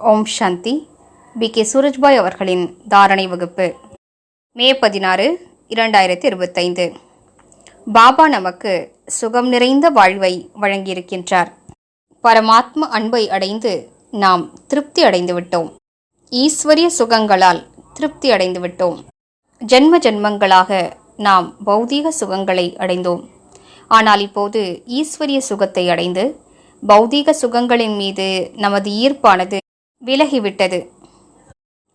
ஓம் சாந்தி. B. K. Surajbhai அவர்களின் தாரணை வகுப்பு. மே பதினாறு இரண்டாயிரத்தி இருபத்தைந்து. பாபா நமக்கு சுகம் நிறைந்த வாழ்வை வழங்கியிருக்கின்றார். பரமாத்ம அன்பை அடைந்து நாம் திருப்தி அடைந்து விட்டோம் ஈஸ்வரிய சுகங்களால் திருப்தி அடைந்து விட்டோம் ஜென்ம ஜென்மங்களாக நாம் பௌதீக சுகங்களை அடைந்தோம். ஆனால் இப்போது ஈஸ்வரிய சுகத்தை அடைந்து பௌதீக சுகங்களின் மீது நமது ஈர்ப்பானது விலகிவிட்டது.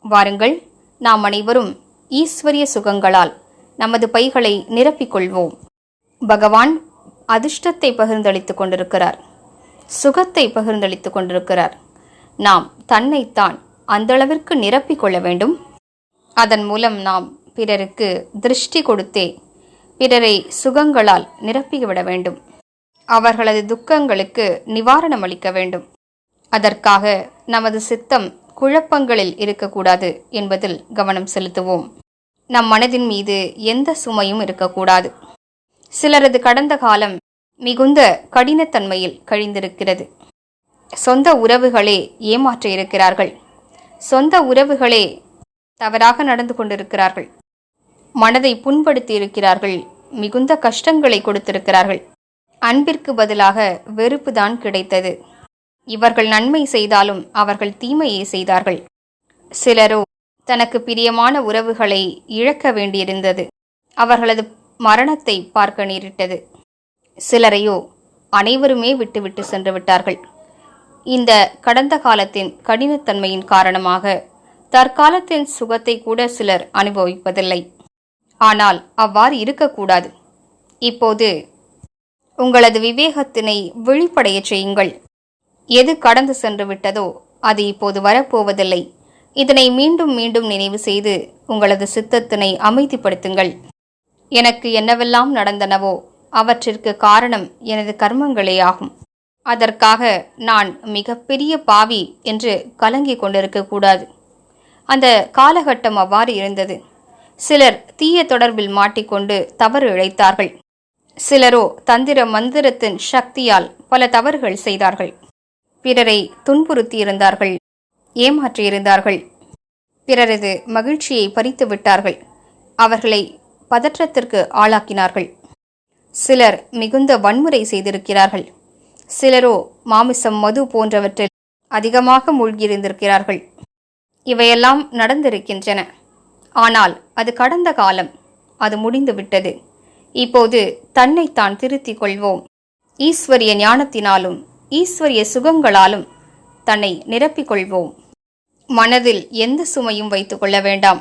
வாருங்கள் நாம் அனைவரும் ஈஸ்வரிய சுகங்களால் நமது பைகளை நிரப்பிக்கொள்வோம் பகவான் அதிர்ஷ்டத்தை பகிர்ந்தளித்துக் கொண்டிருக்கிறார். சுகத்தை பகிர்ந்தளித்துக் கொண்டிருக்கிறார். நாம் தன்னைத்தான் அந்தளவிற்கு நிரப்பிக் கொள்ள வேண்டும். அதன் மூலம் நாம் பிறருக்கு திருஷ்டி கொடுத்தே பிறரை சுகங்களால் நிரப்பிவிட வேண்டும். அவர்களது துக்கங்களுக்கு நிவாரணம் அளிக்க வேண்டும். அதற்காக நமது சித்தம் குழப்பங்களில் இருக்கக்கூடாது என்பதில் கவனம் செலுத்துவோம். நம் மனதின் மீது எந்த சுமையும் இருக்கக்கூடாது. சிலரது கடந்த காலம் மிகுந்த கடினத்தன்மையில் கழிந்திருக்கிறது. சொந்த உறவுகளே ஏமாற்ற இருக்கிறார்கள். சொந்த உறவுகளே தவறாக நடந்து கொண்டிருக்கிறார்கள். மனதை புண்படுத்தி இருக்கிறார்கள். மிகுந்த கஷ்டங்களை கொடுத்திருக்கிறார்கள். அன்பிற்கு பதிலாக வெறுப்புதான் கிடைத்தது. இவர்கள் நன்மை செய்தாலும் அவர்கள் தீமையை செய்தார்கள். சிலரோ தனக்கு பிரியமான உறவுகளை இழக்க வேண்டியிருந்தது. அவர்களது மரணத்தை பார்க்க நேரிட்டது. சிலரையோ அனைவருமே விட்டுவிட்டு சென்று விட்டார்கள். இந்த கடந்த காலத்தின் கடினத்தன்மையின் காரணமாக தற்காலத்தின் சுகத்தை கூட சிலர் அனுபவிப்பதில்லை. ஆனால் அவ்வாறு இருக்கக்கூடாது. இப்போது உங்களது விவேகத்தினை விழிப்படையச் செய்யுங்கள். எது கடந்து சென்று விட்டதோ அது இப்போது வரப்போவதில்லை. இதனை மீண்டும் மீண்டும் நினைவு செய்து உங்களது சித்தத்தினை அமைதிப்படுத்துங்கள். எனக்கு என்னவெல்லாம் நடந்தனவோ அவற்றிற்கு காரணம் எனது கர்மங்களே ஆகும் அதற்காக நான் மிகப்பெரிய பாவி என்று கலங்கிக் கொண்டிருக்கக்கூடாது அந்த காலகட்டம் அவ்வாறு இருந்தது. சிலர் தீய தொடர்பில் மாட்டிக்கொண்டு தவறு இழைத்தார்கள். சிலரோ தந்திர மந்திரத்தின் சக்தியால் பல தவறுகள் செய்தார்கள். பிறரை துன்புறுத்தியிருந்தார்கள் ஏமாற்றியிருந்தார்கள். பிறரது மகிழ்ச்சியை பறித்து விட்டார்கள். அவர்களை பதற்றத்திற்கு ஆளாக்கினார்கள். சிலர் மிகுந்த வன்முறை செய்திருக்கிறார்கள். சிலரோ மாமிசம் மது போன்றவற்றில் அதிகமாக மூழ்கியிருந்திருக்கிறார்கள். இவையெல்லாம் நடந்திருக்கின்றன. ஆனால் அது கடந்த காலம். அது முடிந்துவிட்டது. இப்போது தன்னைத்தான் திருத்திக் கொள்வோம். ஈஸ்வரிய ஞானத்தினாலும் ஈஸ்வரிய சுகங்களாலும் தன்னை நிரப்பிக் கொள்வோம் மனதில் எந்த சுமையும் வைத்துக் கொள்ள வேண்டாம்.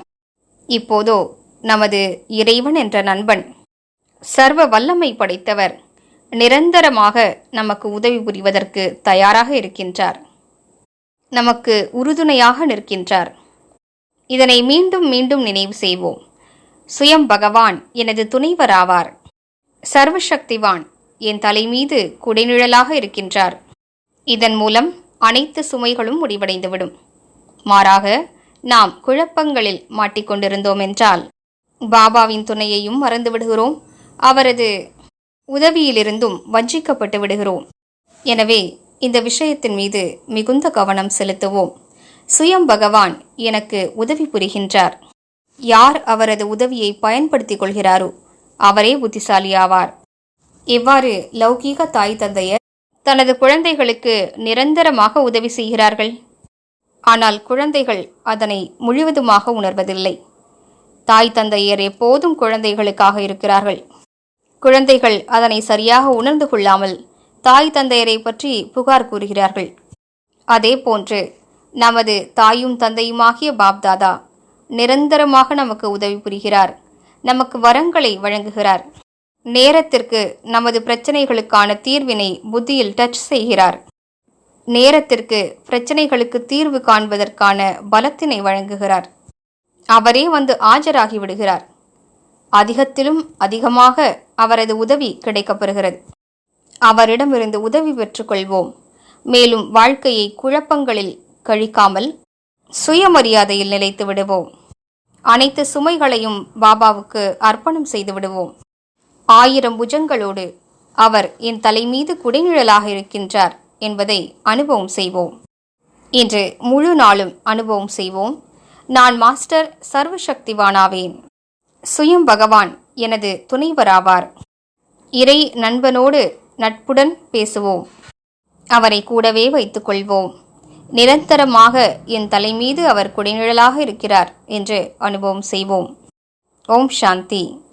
இப்போதோ நமது இறைவன் என்ற நண்பன் சர்வ வல்லமை படைத்தவர் நிரந்தரமாக நமக்கு உதவி புரிவதற்கு தயாராக இருக்கின்றார். நமக்கு உறுதுணையாக நிற்கின்றார். இதனை மீண்டும் மீண்டும் நினைவு செய்வோம். சுயம் பகவான் எனது துணைவராவார். சர்வசக்திவான். என் தலைமீது குடைநிழலாக இருக்கின்றார். இதன் மூலம் அனைத்து சுமைகளும் முடிவடைந்துவிடும். மாறாக நாம் குழப்பங்களில் மாட்டிக்கொண்டிருந்தோம் என்றால் பாபாவின் துணையையும் மறந்து விடுகிறோம் அவரது உதவியிலிருந்தும் வஞ்சிக்கப்பட்டு விடுகிறோம். எனவே இந்த விஷயத்தின் மீது மிகுந்த கவனம் செலுத்துவோம். சுயம் பகவான் எனக்கு உதவி புரிகின்றார். யார் அவரது உதவியை பயன்படுத்திக் கொள்கிறாரோ அவரே புத்திசாலியாவார். இவ்வாறு லௌகீக தாய் தந்தையர் தனது குழந்தைகளுக்கு நிரந்தரமாக உதவி செய்கிறார்கள். ஆனால் குழந்தைகள் அதனை முழுவதுமாக உணர்வதில்லை. தாய் தந்தையர் எப்போதும் குழந்தைகளுக்காக இருக்கிறார்கள். குழந்தைகள் அதனை சரியாக உணர்ந்து கொள்ளாமல் தாய் தந்தையரை பற்றி புகார் கூறுகிறார்கள். அதே போன்று நமது தாயும் தந்தையுமாகிய பாப்தாதா நிரந்தரமாக நமக்கு உதவி புரிகிறார். நமக்கு வரங்களை வழங்குகிறார். நேரத்திற்கு நமது பிரச்சனைகளுக்கான தீர்வினை புத்தியில் டச் செய்கிறார். நேரத்திற்கு பிரச்சனைகளுக்கு தீர்வு காண்பதற்கான பலத்தினை வழங்குகிறார். அவரே வந்து ஆஜராகி விடுகிறார். அதிகத்திலும் அதிகமாக அவரது உதவி கிடைக்கப்பெறுகிறது அவரிடமிருந்து உதவி பெற்றுக்கொள்வோம். மேலும் வாழ்க்கையை குழப்பங்களில் கழிக்காமல் சுயமரியாதையில் நிலைத்து விடுவோம். அனைத்து சுமைகளையும் பாபாவுக்கு அர்ப்பணம் செய்து விடுவோம். ஆயிரம் புஜங்களோடு அவர் என் தலைமீது குடைநிழலாக இருக்கின்றார் என்பதை அனுபவம் செய்வோம். இன்று முழு நாளும் அனுபவம் செய்வோம். நான் மாஸ்டர் சர்வசக்திவானாவேன். சுயம் பகவான் எனது துணைவராவார். இறை நண்பனோடு நட்புடன் பேசுவோம். அவரை கூடவே வைத்துக் கொள்வோம். நிரந்தரமாக என் தலைமீது அவர் குடிநிழலாக இருக்கிறார் என்று அனுபவம் செய்வோம். ஓம் சாந்தி.